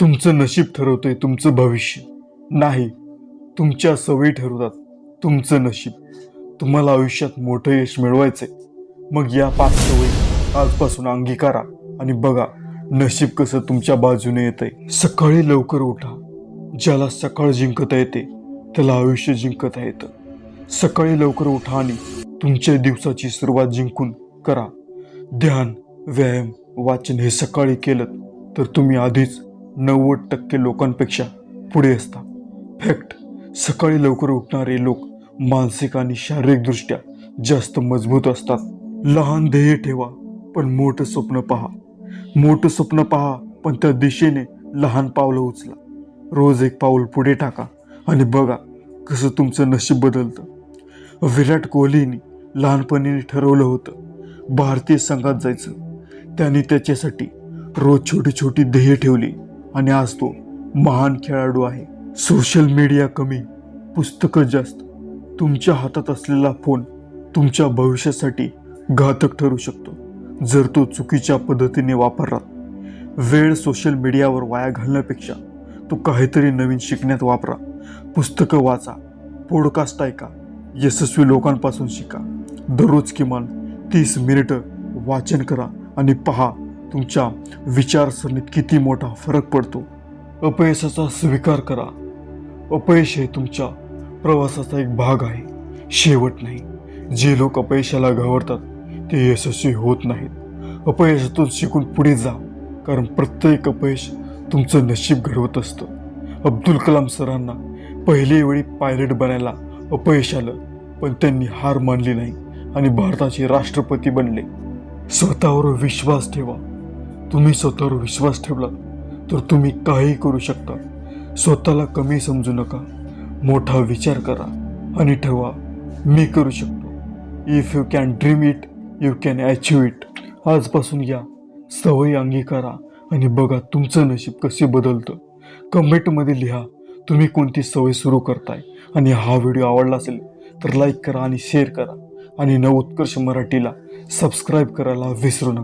तुमचं नशीब ठरवतंय तुमचं भविष्य. नाही तुमच्या सवयी ठरवतात तुमचं नशीब. तुम्हाला आयुष्यात मोठं यश मिळवायचंय. मग या पाच सवयी आजपासून अंगीकारा आणि बघा नशीब कसं तुमच्या बाजूने येतंय. सकाळी लवकर उठा. ज्याला सकाळ जिंकता येते त्याला आयुष्य जिंकता येतं. सकाळी लवकर उठा आणि तुमच्या दिवसाची सुरुवात जिंकून करा. ध्यान व्यायाम वाचन हे सकाळी केलं तर तुम्ही आधीच नव्वद टक्के लोकांपेक्षा पुढे असतात. फॅक्ट सकाळी लवकर उठणारे लोक मानसिक आणि शारीरिकदृष्ट्या जास्त मजबूत असतात. लहान ध्येय ठेवा पण मोठं स्वप्न पहा. मोठं स्वप्न पहा पण त्या दिशेने लहान पावलं उचला. रोज एक पाऊल पुढे टाका आणि बघा कसं तुमचं नशीब बदलतं. विराट कोहलीने लहानपणी ठरवलं होतं भारतीय संघात जायचं. त्याने त्याच्यासाठी रोज छोटी छोटी ध्येय ठेवली. आणि आज तो महान खेळाडू आहे. सोशल मीडिया कमी पुस्तकं जास्त तुमच्या हातात असलेला फोन तुमच्या भविष्यासाठी घातक ठरू शकतो. जर तो चुकीच्या पद्धतीने वापरला वेळ सोशल मीडियावर वाया घालण्यापेक्षा तो काहीतरी नवीन शिकण्यात वापरा. पुस्तकं वाचा पॉडकास्ट ऐका यशस्वी लोकांपासून शिका. दररोज किमान तीस मिनिटं वाचन करा आणि पहा तुमच्या विचारसरणीत किती मोठा फरक पडतो? अपयशाचा स्वीकार करा. अपयश हे तुमच्या प्रवासाचा एक भाग आहे. शेवट नाही. जे लोक अपयशाला घाबरतात ते यशस्वी होत नाहीत. अपयशातून शिकून पुढे जा कारण प्रत्येक अपयश तुमचं नशीब घडवत असतं. अब्दुल कलाम सरांना पहिली वेळी पायलट बनायला अपयश आलं पण त्यांनी हार मानली नाही आणि भारताचे राष्ट्रपती बनले. स्वतःवर विश्वास ठेवा. तुम्ही स्वतःवर विश्वास ठेवला तर तुम्ही काही करू शकता. स्वतःला कमी समजू नका मोठा विचार करा आणि ठेवा मी करू शकतो. If you can dream it you can achieve it आजपासून या. सवयी अंगीकारा आणि बघा तुमचं नशीब कसे बदलतं. कमेंटमध्ये लिहा तुम्ही कोणती सवय सुरू करताय आणि हा व्हिडिओ आवडला असेल तर लाईक करा आणि शेअर करा. आणि नव उत्कर्ष मराठीला सबस्क्राईब करायला विसरू नका.